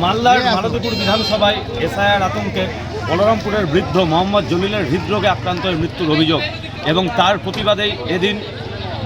মালদার মালতীপুর বিধানসভায় এসআইআর আতঙ্কে বলরামপুরের বৃদ্ধ মোহাম্মদ জলিলের হৃদরোগে আক্রান্ত হয়ে মৃত্যুর অভিযোগ এবং তার প্রতিবাদেই এদিন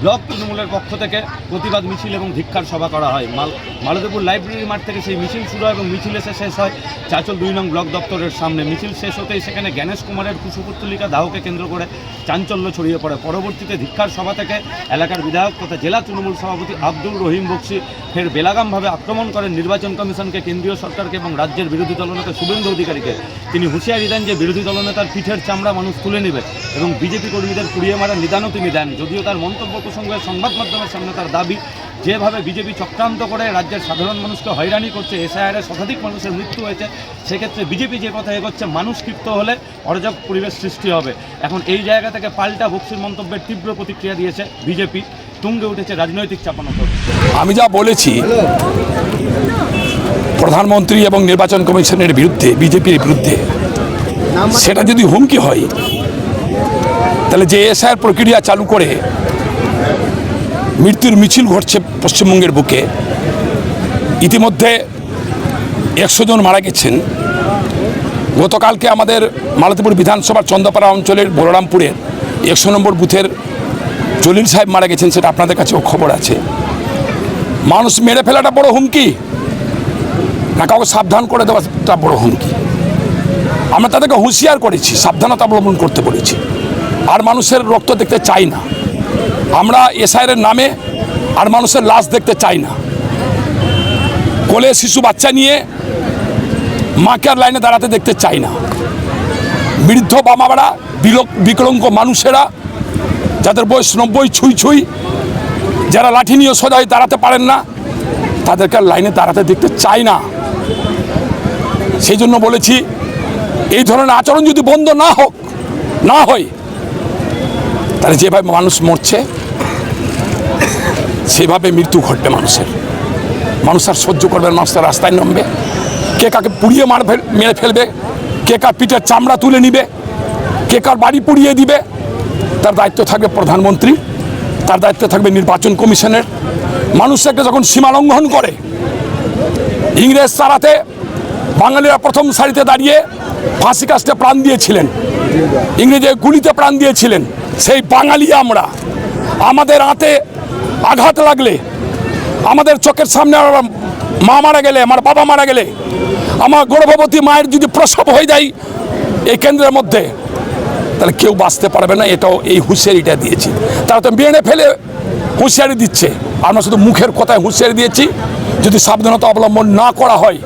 ব্লক তৃণমূলের পক্ষ থেকে প্রতিবাদ মিছিল এবং ধিক্ষার সভা করা হয়। মাল মালতীপুর লাইব্রেরি মাঠ থেকে সেই মিছিল শুরু হয় এবং মিছিল এসে শেষ হয়। চাচল দুই নং ব্লক দপ্তরের সামনে। মিছিল শেষ হতেই সেখানে জ্ঞানেশ কুমারের কুশপুত্তলিকা দাহকে কেন্দ্র করে চাঞ্চল্য ছড়িয়ে পড়ে। পরবর্তীতে ধিক্ষার সভা থেকে এলাকার বিধায়ক তথা জেলা তৃণমূল সভাপতি আব্দুল রহিম বক্সি ফের বেলাগামভাবে আক্রমণ করেন। নির্বাচন কমিশনকে, কেন্দ্রীয় সরকারকে এবং রাজ্যের বিরোধী দলনেতা শুভেন্দু অধিকারীকে। তিনি হুঁশিয়ারি দেন যে, বিরোধী দলনেতার পিঠের চামড়া মানুষ তুলে নেবে এবং বিজেপি কর্মীদের পুড়িয়ে মারার নিদানও তিনি দেন। যদিও তার মন্তব্য প্রসঙ্গে সংবাদ মাধ্যমের সামনে তার দাবি, যেভাবে বিজেপি চক্রান্ত করে রাজ্যের সাধারণ মানুষকে হয়রানি করছে, এসআইআরে শতাধিক মানুষের মৃত্যু হয়েছে, সেক্ষেত্রে বিজেপি যে কথা এগোচ্ছে, মানুষ ক্ষিপ্ত হলে অরাজক পরিবেশ সৃষ্টি হবে। এখন এই জায়গা থেকে পাল্টা বক্সির মন্তব্যের তীব্র প্রতিক্রিয়া দিয়েছে বিজেপি, তুঙ্গে উঠেছে রাজনৈতিক চাপানোতর আমি যা বলেছি, প্রধানমন্ত্রী এবং নির্বাচন কমিশনের বিরুদ্ধে, বিজেপির বিরুদ্ধে, সেটা যদি হুমকি হয়, তাহলে যে এসআইয়ের প্রক্রিয়া চালু করে মৃত্যুর মিছিল ঘটছে পশ্চিমবঙ্গের বুকে। ইতিমধ্যে একশো জন মারা গেছেন। গতকালকে আমাদের মালতীপুর বিধানসভার চন্দ্রপাড়া অঞ্চলের বলরামপুরের একশো নম্বর বুথের জলিল সাহেব মারা গেছেন সেটা আপনাদের কাছেও খবর আছে। মানুষ মেরে ফেলাটা বড় হুমকি। না কাউকে সাবধান করে দেওয়াটা বড় হুমকি। আমরা তাদেরকে হুঁশিয়ার করেছি, সাবধানতা অবলম্বন করতে বলেছি। আর মানুষের রক্ত দেখতে চাই না। আমরা এসআইয়ের নামে আর মানুষের লাশ দেখতে চাই না। কোলে শিশু বাচ্চা নিয়ে মাকে আর লাইনে দাঁড়াতে দেখতে চাই না। বৃদ্ধ বিলোক বিকলঙ্গ মানুষেরা, যাদের বয়স নব্বই ছুঁই ছুঁই, যারা লাঠি নিয়ে সোজা হয়ে দাঁড়াতে পারেন না, তাদেরকে লাইনে দাঁড়াতে দেখতে চাই না। সেই জন্য বলেছি, এই ধরনের আচরণ যদি বন্ধ না হোক, না হয়, তাহলে যেভাবে মানুষ মরছে সেভাবে মৃত্যু ঘটবে মানুষের। মানুষ আর সহ্য করবে মানুষ তার রাস্তায় নামবে। কে কাকে পুড়িয়ে মার মেরে ফেলবে, কে কার পিঠের চামড়া তুলে নিবে, কে কার বাড়ি পুড়িয়ে দিবে, তার দায়িত্ব থাকবে প্রধানমন্ত্রী, তার দায়িত্ব থাকবে নির্বাচন কমিশনের। মানুষকে যখন সীমা লঙ্ঘন করে, ইংরেজ তারাতে বাঙালিরা প্রথম সারিতে দাঁড়িয়ে ফাঁসি কাস্টে প্রাণ দিয়েছিলেন। ইংরেজের গুলিতে প্রাণ দিয়েছিলেন। সেই বাঙালি আমরা। আমাদের হাতে আঘাত লাগলে আমাদের চোখের সামনে আমার মা মারা গেলে, আমার বাবা মারা গেলে, আমার গর্ভবতী মায়ের যদি প্রসব হয়ে যায় এই কেন্দ্রের মধ্যে, তাহলে কেউ বাঁচতে পারবে না, এটাও এই হুঁশিয়ারিটা দিয়েছি। তারা তো মেনে ফেলে হুঁশিয়ারি দিচ্ছে। আমরা শুধু মুখের কথায় হুঁশিয়ারি দিয়েছি, যদি সাবধানতা অবলম্বন না করা হয়,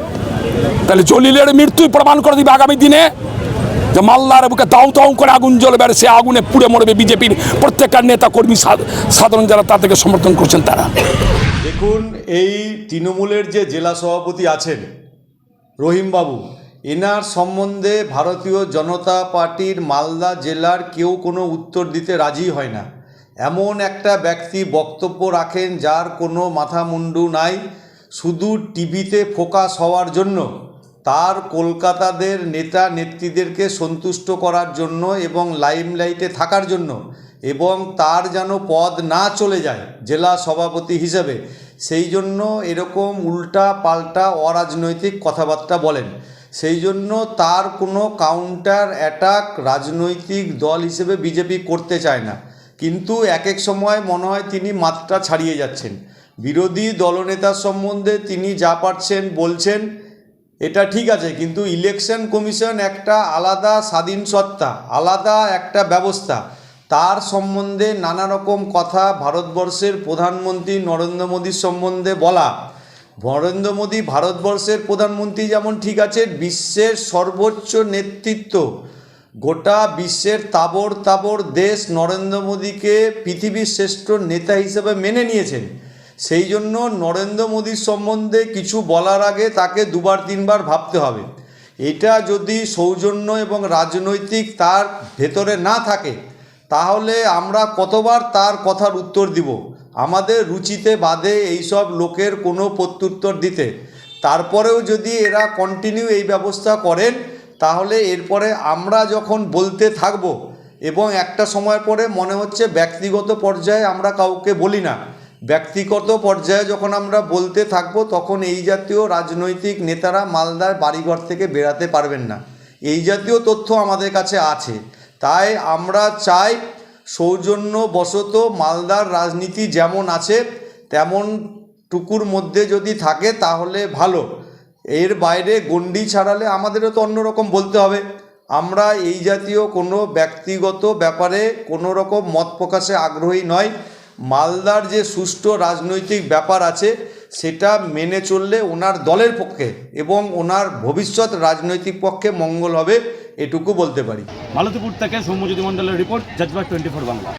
তাহলে জলিলের মৃত্যুই প্রমাণ করে দিবে আগামী দিনে। যে মাল্লার বুকে দাউ দাউ করে আগুন জ্বলবে আর সে আগুনে পুড়ে মরবে বিজেপির প্রত্যেকটা নেতা কর্মী সাধারণ যারা তাদেরকে সমর্থন করছেন তারা। দেখুন, এই তৃণমূলের যে জেলা সভাপতি আছেন রহিমবাবু, এনার সম্বন্ধে ভারতীয় জনতা পার্টির মালদা জেলার কেউ কোনো উত্তর দিতে রাজি হয় না। এমন একটা ব্যক্তি বক্তব্য রাখেন যার কোনো মাথা মুন্ডু নাই, শুধু টিভিতে ফোকাস হওয়ার জন্য। তার কলকাতাদের নেতা নেত্রীদেরকে সন্তুষ্ট করার জন্য এবং লাইমলাইটে থাকার জন্য এবং তার যেন পদ না চলে যায় জেলা সভাপতি হিসেবে, সেই জন্য এরকম উল্টা পাল্টা অরাজনৈতিক কথাবার্তা বলেন। সেই জন্য তার কোনো কাউন্টার অ্যাটাক রাজনৈতিক দল হিসেবে বিজেপি করতে চায় না। কিন্তু এক এক সময় মনে হয় তিনি মাত্রা ছাড়িয়ে যাচ্ছেন। বিরোধী দলনেতার সম্বন্ধে তিনি যা পারছেন বলছেন এটা ঠিক আছে, কিন্তু ইলেকশন কমিশন একটা আলাদা স্বাধীন সত্তা, আলাদা একটা ব্যবস্থা। তার সম্বন্ধে নানা রকম কথা ভারতবর্ষের প্রধানমন্ত্রী নরেন্দ্র মোদীর সম্বন্ধে বলা। নরেন্দ্র মোদী ভারতবর্ষের প্রধানমন্ত্রী যেমন ঠিক আছে বিশ্বের সর্বোচ্চ নেতৃত্ব। গোটা বিশ্বের তাবর তাবর দেশ নরেন্দ্র মোদীকে পৃথিবীর শ্রেষ্ঠ নেতা হিসেবে মেনে নিয়েছেন। সেই জন্য নরেন্দ্র মোদীর সম্বন্ধে কিছু বলার আগে তাকে দুবার, তিনবার ভাবতে হবে। এটা যদি সৌজন্য এবং রাজনৈতিক তার ভেতরে না থাকে, তাহলে আমরা কতবার তার কথার উত্তর দিব? আমাদের রুচিতে বাদে এইসব লোকের কোনো প্রত্যুত্তর দিতে। তারপরেও যদি এরা কন্টিনিউ এই ব্যবস্থা করেন, তাহলে এরপরে আমরা যখন বলতে থাকব, এবং একটা সময় পরে মনে হচ্ছে ব্যক্তিগত পর্যায়ে আমরা কাউকে বলি না ব্যক্তিগত পর্যায়ে যখন আমরা বলতে থাকব, তখন এই জাতীয় রাজনৈতিক নেতারা মালদার বাড়িঘর থেকে বেরাতে পারবেন না। এই জাতীয় তথ্য আমাদের কাছে আছে। তাই আমরা চাই সৌজন্যবশত মালদার রাজনীতি যেমন আছে, তেমন টুকুর মধ্যে যদি থাকে তাহলে ভালো। এর বাইরে গণ্ডি ছাড়ালে আমাদেরও তো অন্যরকম বলতে হবে। আমরা এই জাতীয় কোনো ব্যক্তিগত ব্যাপারে কোনো রকম মত প্রকাশে আগ্রহী নয়। মালদার যে সুষ্ঠু রাজনৈতিক ব্যাপার আছে, সেটা মেনে চললে ওনার দলের পক্ষে এবং ওনার ভবিষ্যৎ রাজনৈতিক পক্ষে মঙ্গল হবে, এটুকু বলতে পারি। মালতীপুর থেকে সৌম্যজ্যোতি মণ্ডলের রিপোর্ট জাজবাস টোয়েন্টি ফোর বাংলা।